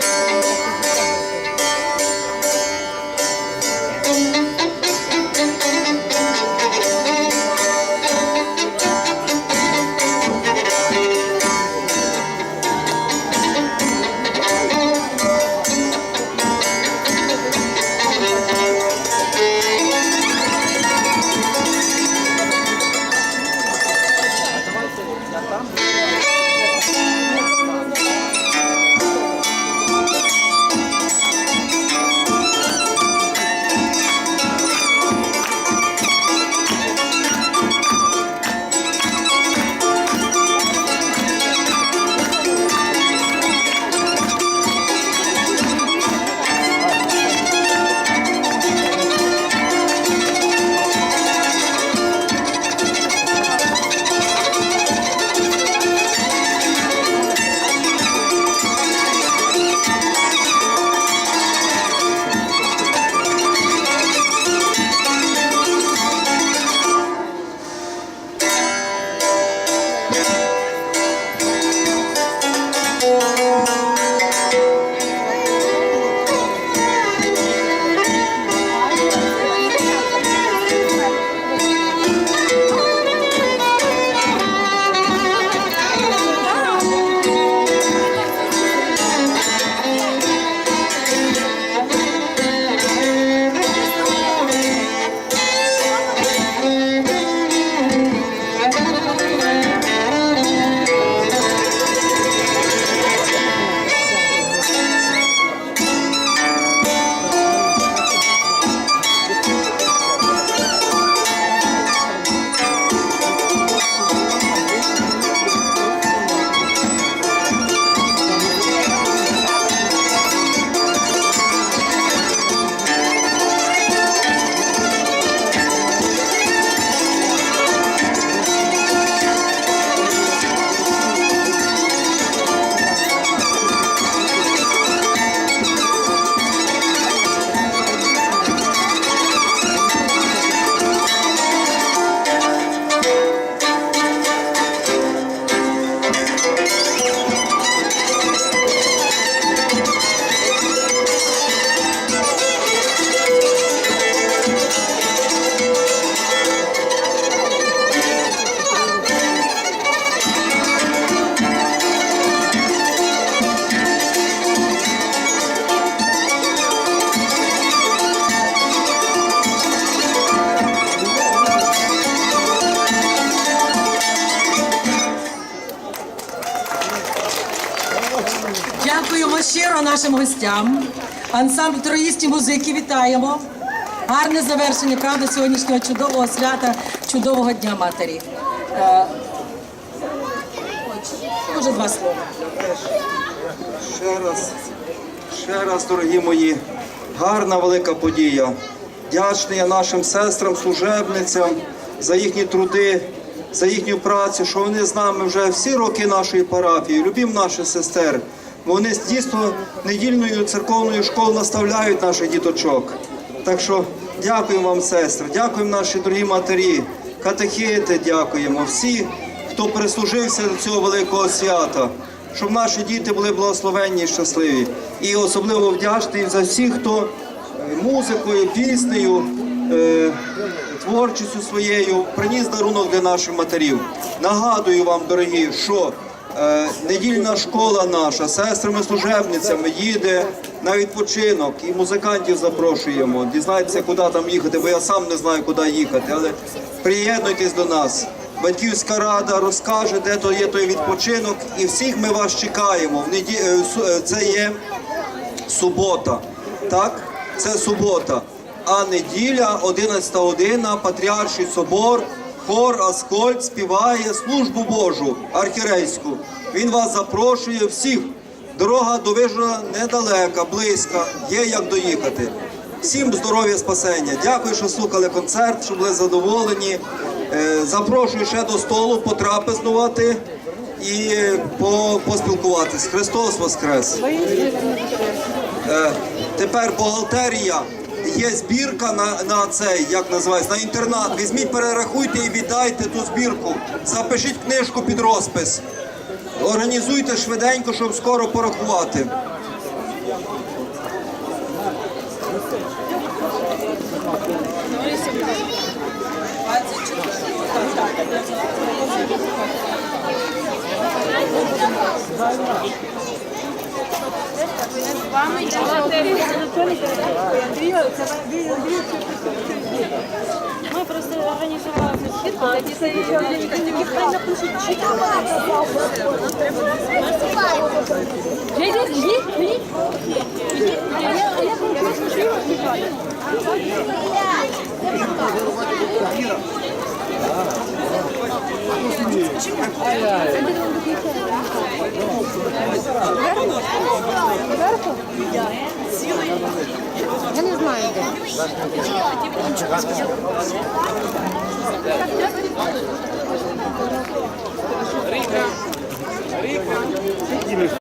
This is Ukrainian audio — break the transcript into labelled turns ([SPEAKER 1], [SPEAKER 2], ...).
[SPEAKER 1] Thank you. Thank you. Нашим гостям. Ансамбль троїстів музики вітаємо. Гарне завершення, правда, сьогоднішнього чудового свята, чудового дня матері. Е, Може, два слова.
[SPEAKER 2] Ще раз, ще раз, дорогі мої, гарна велика подія. Вдячний я нашим сестрам, служебницям за їхні труди, за їхню працю, що вони з нами вже всі роки нашої парафії. Любім наших сестер. Вони дійсно недільною церковною школою наставляють наших діточок. Так що дякуємо вам, сестри, дякуємо наші дорогі матері, катехити, дякуємо всі, хто прислужився до цього великого свята щоб наші діти були благословенні і щасливі. І особливо вдячний за всіх, хто е, музикою, піснею, е, творчістю своєю приніс дарунок для наших матерів. Нагадую вам, дорогі, що недільна школа наша сестрами-служебницями їде на відпочинок і музикантів запрошуємо. Дізнайтеся, куди там їхати, бо я сам не знаю, куди їхати. Але приєднуйтесь до нас. Батьківська рада розкаже, де то є той відпочинок, і всіх ми вас чекаємо. Е, е, Це є субота. Так? Це субота. А неділя, 11 година, Патріарший собор, хор Аскольд співає службу Божу архірейську. Він вас запрошує всіх. Дорога до Вижгорода недалека, близька, є як доїхати. Всім здоров'я, спасення. Дякую, що слухали концерт, що були задоволені. Е, Запрошую ще до столу потрапезнувати і по- поспілкуватись. Христос Воскрес! Е, Тепер бухгалтерія. Є збірка на, на цей, як називається, на інтернат. Візьміть, перерахуйте і віддайте ту збірку. Запишіть книжку під розпис. Організуйте швиденько, щоб скоро порахувати.
[SPEAKER 3] Ми просто організували збірку, тоді тоді хай напишуть, чи там Йдіть, йдіть, йдіть.